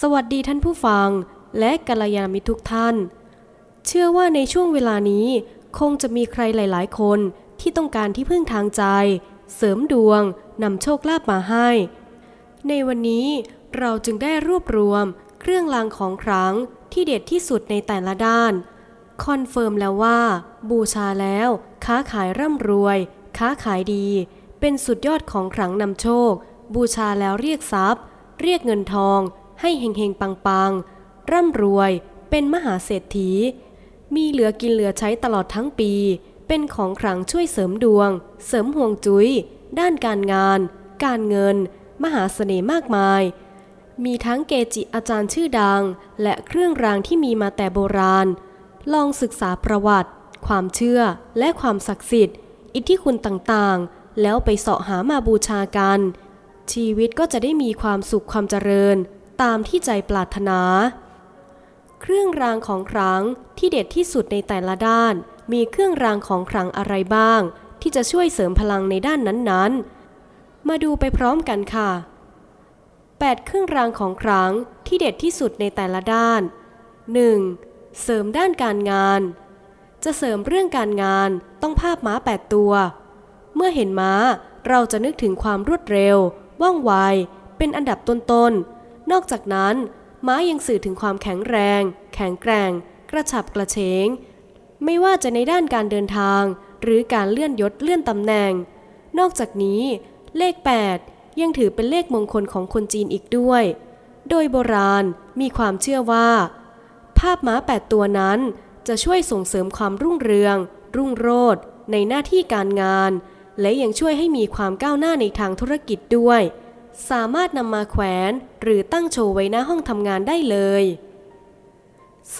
สวัสดีท่านผู้ฟังและกัลยาณมิตรทุกท่าน เชื่อว่าในช่วงเวลานี้คงจะมีใครหลาย ๆ คนที่ต้องการที่พึ่งทางใจ เสริมดวงนำโชคลาภมาให้ ในวันนี้เราจึงได้รวบรวมเครื่องรางของขลังที่เด็ดที่สุดในแต่ละด้าน คอนเฟิร์มแล้วว่า บูชาแล้ว ค้าขายร่ำรวย ค้าขายดี เป็นสุดยอดของขลังนำโชค บูชาแล้วเรียกทรัพย์ เรียกเงินทอง ให้เฮงเฮงปังปังๆ ร่ำรวย เป็นมหาเศรษฐี มีเหลือกินเหลือใช้ตลอดทั้งปี เป็นของขลังช่วยเสริมดวง เสริมห่วงจุย้ย ด้านการงาน การเงิน มหาเสน่ห์มากมาย มีทั้งเกจิอาจารย์ชื่อดัง และเครื่องรางที่มีมาแต่โบราณ ลองศึกษาประวัติ ความเชื่อ และความศักดิ์สิทธิ์ อิทธิคุณต่างๆ แล้วไปเสาะหามาบูชากันชีวิตก็จะได้มีความสุขความเจริญ ตามที่ใจปรารถนา เครื่องรางของขลังที่เด็ดที่สุดในแต่ละด้าน มีเครื่องรางของขลังอะไรบ้าง ที่จะช่วยเสริมพลังในด้านนั้นๆ มาดูไปพร้อมกันค่ะ 8 เครื่องรางของขลังที่เด็ดที่สุดในแต่ละด้าน 1. เสริมด้านการงาน จะเสริมเรื่องการงานต้องภาพม้า 8 ตัว เมื่อเห็นม้าเราจะนึกถึงความรวดเร็ว ว่องไว เป็นอันดับต้นๆ นอกจากนั้น ม้ายังสื่อถึงความแข็งแรง แข็งแกร่ง กระฉับกระเฉง ไม่ว่าจะในด้านการเดินทาง หรือการเลื่อนยศเลื่อนตำแหน่ง นอกจากนี้ เลข 8 ยังถือเป็นเลขมงคลของคนจีนอีกด้วย โดยโบราณมีความเชื่อว่า ภาพม้า 8 ตัวนั้นจะช่วยส่งเสริมความรุ่งเรือง รุ่งโรจน์ในหน้าที่การงาน และยังช่วยให้มีความก้าวหน้าในทางธุรกิจด้วย สามารถนำมาแขวนหรือตั้งโชว์ไว้หน้าห้องทำงานได้เลย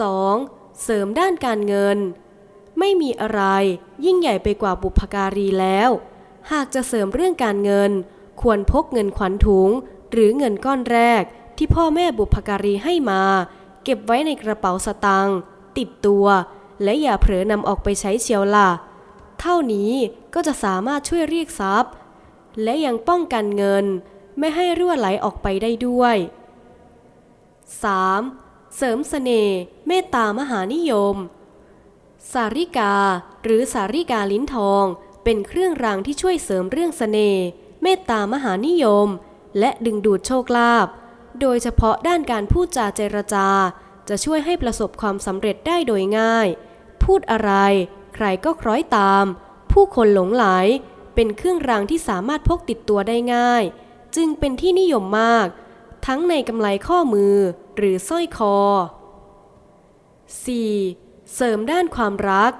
2. เสริมด้านการเงิน ไม่มีอะไรยิ่งใหญ่ไปกว่าบุพการีแล้ว หากจะเสริมเรื่องการเงิน ควรพกเงินขวัญถุง หรือเงินก้อนแรกที่พ่อแม่บุพการีให้มา เก็บไว้ในกระเป๋าสตางค์ติดตัว และอย่าเผลอนำออกไปใช้เชียวล่ะ เท่านี้ก็จะสามารถช่วยเรียกทรัพย์ และยังป้องกันเงิน ไม่ให้รั่วไหลออกไปได้ด้วย 3. เสริมเสน่ห์เมตตามหานิยม สาริกา หรือสาริกาลิ้นทอง เป็นเครื่องรางที่ช่วยเสริมเรื่องเสน่ห์เมตตามหานิยม และดึงดูดโชคลาภโดยเฉพาะด้านการพูดจาเจรจา จะช่วยให้ประสบความสำเร็จได้โดยง่าย พูดอะไร ใครก็คล้อยตาม ผู้คนหลงไหล เป็นเครื่องรางที่สามารถพกติดตัวได้ง่าย จึงเป็นที่นิยมมาก ทั้งในกำไลข้อมือหรือสร้อยคอ 4. เสริมด้านความรัก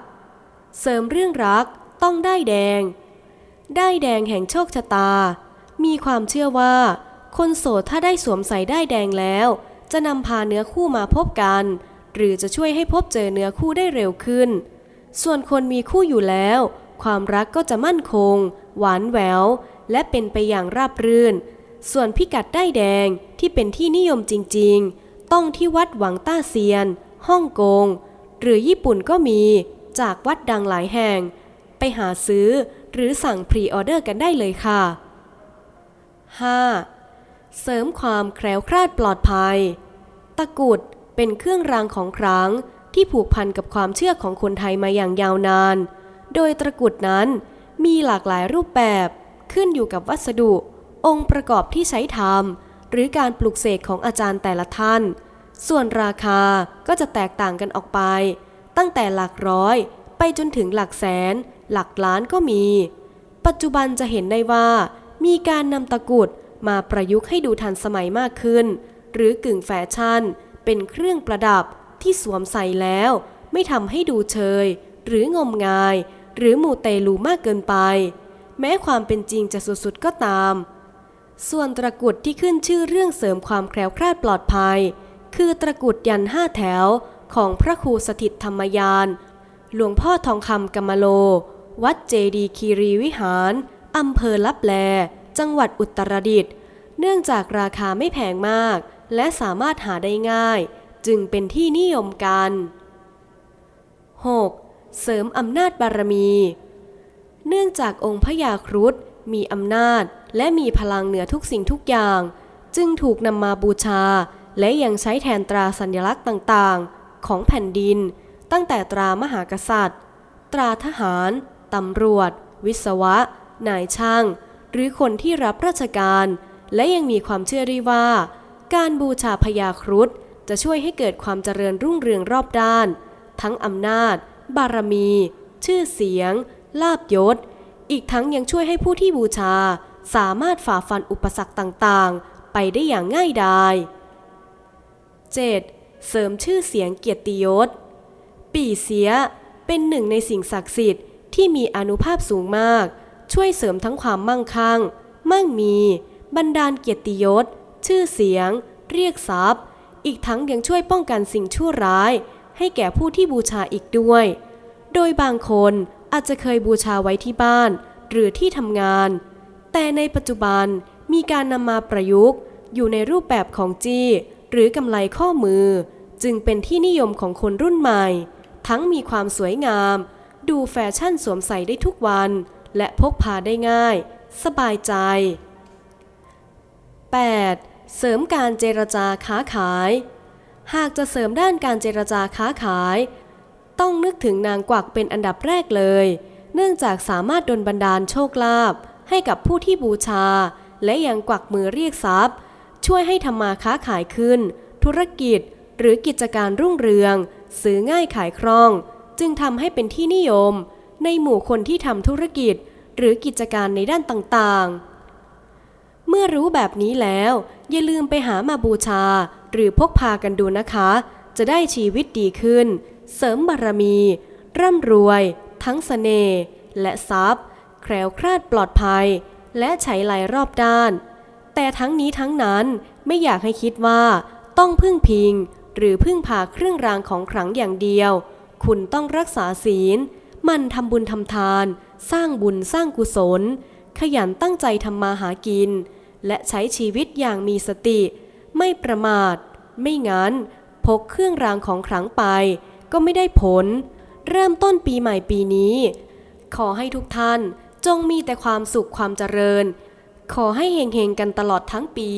เสริมเรื่องรักต้องได้แดง ได้แดงแห่งโชคชะตา มีความเชื่อว่า คนโสดถ้าได้สวมใส่ได้แดงแล้ว จะนำพาเนื้อคู่มาพบกัน หรือจะช่วยให้พบเจอเนื้อคู่ได้เร็วขึ้น ส่วนคนมีคู่อยู่แล้ว ความรักก็จะมั่นคง หวานแหวว และเป็นไปอย่างราบรื่น ส่วนพิกัดได้แดงที่เป็นที่นิยมจริงๆ ต้องที่วัดหวังต้าเซียน ฮ่องกง หรือญี่ปุ่นก็มี จากวัดดังหลายแห่ง ไปหาซื้อหรือสั่งพรีออเดอร์กันได้เลยค่ะ 5. เสริมความแคล้วคลาดปลอดภัย ตะกุดเป็นเครื่องรางของขลังที่ผูกพันกับความเชื่อของคนไทยมาอย่างยาวนาน โดยตะกุดนั้นมีหลากหลายรูปแบบ ขึ้นอยู่กับวัสดุ องค์ประกอบที่ใช้ทำหรือการปลุกเสกของอาจารย์แต่ละท่าน ส่วนราคาก็จะแตกต่างกันออกไป ตั้งแต่หลักร้อย ไปจนถึงหลักแสน หลักล้านก็มี ปัจจุบันจะเห็นได้ว่า มีการนำตะกุดมาประยุกต์ให้ดูทันสมัยมากขึ้น หรือกึ่งแฟชั่น เป็นเครื่องประดับที่สวมใส่แล้ว ไม่ทำให้ดูเชย หรืองมงาย หรือมูเตลูมากเกินไป แม้ความเป็นจริงจะสุดๆก็ตาม ส่วนตะกุดที่ขึ้นชื่อเรื่องเสริมความแคล้วคลาดปลอดภัย คือตะกุดยันห้าแถวของพระครูสถิตธรรมยาน หลวงพ่อทองคำกัมมโล วัดเจดีคีรีวิหารอำเภอลับแล จังหวัดอุตรดิตถ์เนื่องจากราคาไม่แพงมาก และสามารถหาได้ง่าย จึงเป็นที่นิยมกัน 6. เสริมอำนาจบารมี เนื่องจากองค์พญาครุฑมีอำนาจและมีพลังเหนือทุกสิ่งทุกอย่าง จึงถูกนำมาบูชา และยังใช้แทนตราสัญลักษณ์ต่างๆ ของแผ่นดิน ตั้งแต่ตรามหากษัตริย์ ตราทหารตำรวจ วิศวะ นายช่าง หรือคนที่รับราชการ และยังมีความเชื่อด้วยว่า การบูชาพญาครุฑจะช่วยให้เกิดความเจริญรุ่งเรืองรอบด้าน ทั้งอำนาจ บารมี ชื่อเสียง ลาบยศ อีกทั้งยังช่วยให้ผู้ที่บูชา สามารถฝ่าฟันอุปสรรคต่างๆ ไปได้อย่างง่ายดาย 7. เสริมชื่อเสียงเกียรติยศ ปีเสียเป็นหนึ่งในสิ่งศักดิ์สิทธิ์ที่มีอนุภาพสูงมาก ช่วยเสริมทั้งความมั่งคั่ง มั่งมี บรรดาลเกียรติยศ ชื่อเสียง เรียกทรัพย์ อีกทั้งยังช่วยป้องกันสิ่งชั่วร้าย ให้แก่ผู้ที่บูชาอีกด้วย โดยบางคน อาจจะเคยบูชาไว้ที่บ้าน หรือที่ทำงาน แต่ในปัจจุบันมีการนำมาประยุกต์ อยู่ในรูปแบบของจี้ หรือกำไลข้อมือ จึงเป็นที่นิยมของคนรุ่นใหม่ ทั้งมีความสวยงาม ดูแฟชั่นสวมใส่ได้ทุกวัน และพกพาได้ง่าย สบายใจ 8. เสริมการเจรจาค้าขาย หากจะเสริมด้านการเจรจาค้าขาย ต้องนึกถึงนางกวักเป็นอันดับแรกเลย เนื่องจากสามารถดลบันดาลโชคลาภให้กับผู้ที่บูชา และยังกวักมือเรียกทรัพย์ ช่วยให้ทำมาค้าขายขึ้น ธุรกิจหรือกิจการรุ่งเรือง ซื้อง่ายขายคล่อง จึงทำให้เป็นที่นิยม ในหมู่คนที่ทำธุรกิจ หรือกิจการในด้านต่างๆ เมื่อรู้แบบนี้แล้ว อย่าลืมไปหามาบูชา หรือพกพากันดูนะคะ จะได้ชีวิตดีขึ้น เสริมบารมี ร่ำรวย ทั้งเสน่ห์และทรัพย์ แคล้วคลาดปลอดภัย และไฉไลรอบด้าน แต่ทั้งนี้ทั้งนั้นไม่อยากให้คิดว่าต้องพึ่งพิง หรือพึ่งพาเครื่องรางของขลังอย่างเดียว คุณต้องรักษาศีล มันทำบุญทำทาน สร้างบุญสร้างกุศล ขยันตั้งใจทำมาหากิน และใช้ชีวิตอย่างมีสติ ไม่ประมาท ไม่งั้นพกเครื่องรางของขลังไป ก็ไม่ได้ผล เริ่มต้นปีใหม่ปีนี้ ขอให้ทุกท่านจงมีแต่ความสุขความเจริญ ขอให้เฮงๆกันตลอดทั้งปี